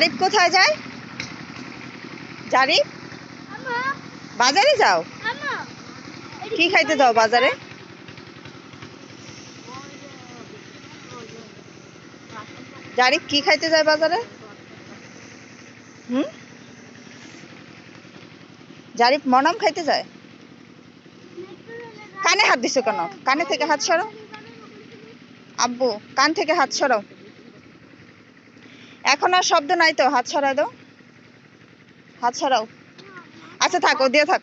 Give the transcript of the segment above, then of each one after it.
জারিফ কোথায় যায়? জারিফ বাজারে যাও। কি খাইতে যাও বাজারে? জারিফ কি খাইতে যায় বাজারে? হুম? জারিফ মনাম খাইতে যায়? কানে হাত দিছো কেন? কানে থেকে হাত সরাও আব্বু, কান থেকে হাত সরাও এখন আর শব্দ নাই তো, হাত সরাই দাও। হাত সরাও। আচ্ছা থাক, দিয়ে থাক।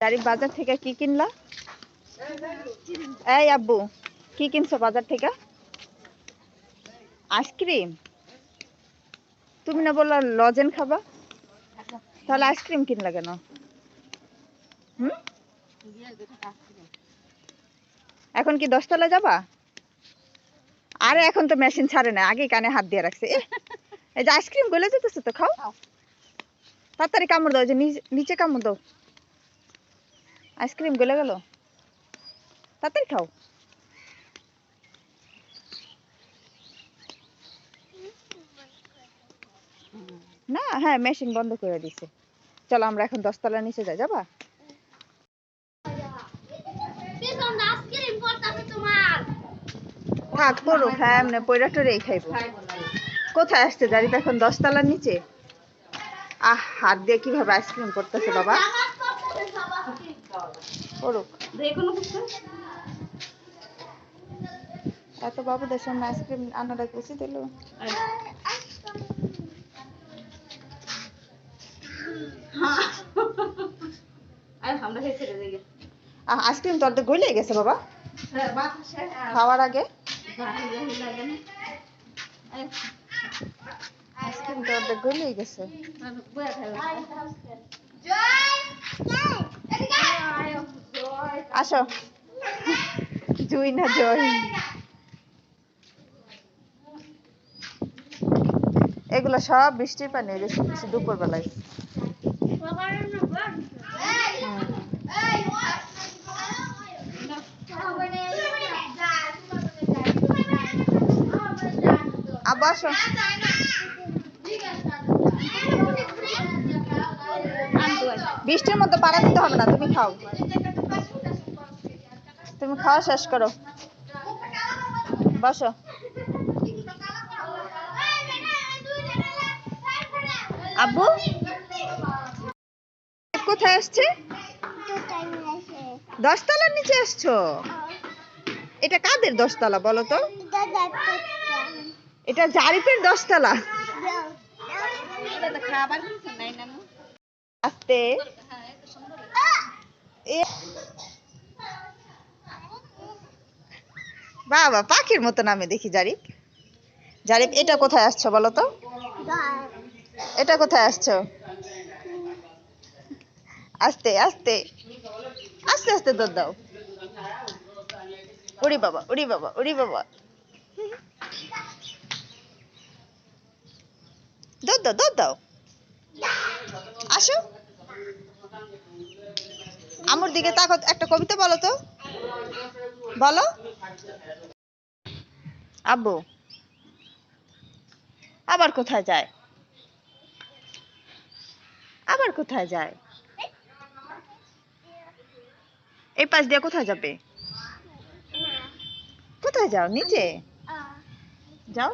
জারিফ বাজার থেকে কি কিনলা? এই আব্বু, কি কিনছো বাজার থেকে? আইসক্রিম? তুমি না বললা লজেন খাবা? তাহলে আইসক্রিম কিনলা কেন? এখন কি দশতলা যাবা? আরে এখন তো মেশিন ছাড়ে না আগে কানে হাত দিয়ে রাখছে। এই যে আইসক্রিম গলে যেতেছে তো খাও। তাড়াতাড়ি কামড় দাও যে নিচে- নিচে কামড় দাও। আইসক্রিম গলে গেল। তাড়াতাড়ি খাও। না হ্যাঁ মেশিন বন্ধ করে দিছে। চলো আমরা এখন দশতলা নিচে যাই যাবা? থাক পড়ুক। হ্যাঁ এমনি পয়রা টরেই খাইবো। কোথায় আসছে জারি এখন? দশতলার নিচে? আহ হাত দিয়ে কীভাবে আইসক্রিম করতেছে বাবা? পড়ুক। এত বাবুদের সামনে আইসক্রিম আনাটা উচিত এলো আইসক্রিম তো অর্ধেক গলে গেছে বাবা। খাওয়ার আগে? আইসক্রিম তো অর্ধেক গলেই গেছে আসো। জুই না জয়। এগুলো সব বৃষ্টির পানি রেখেছি দুপুর আসো বৃষ্টির মধ্যে পাড়া দিতে হবে না, তুমি খাও। তুমি খাওয়া শেষ করো। বসো। আব্বু? কোথায় আসছে? দশতলার নিচে আসছো? এটা কাদের দশতলা বলো তো? এটা জারিফের দশতলা। আস্তে। বাবা, পাখির মতো নামে দেখি জারিফ। জারিফ, এটা কোথায় আসছো বলো তো? এটা কোথায় আসছো? আস্তে আস্তে। আস্তে আস্তে দৌড় দাও। উড়ি বাবা উড়ি বাবা উড়ি বাবা। দৌড় দাও দৌড় দাও আসো। আমুর দিকে তাকো একটা কবিতা বলো তো। বলো। আব্বু, আবার কোথায় যায়? আবার কোথায় যায়? এই পাশ দিয়ে কোথায় যাবে? কোথায় যাও, নিচে? যাও।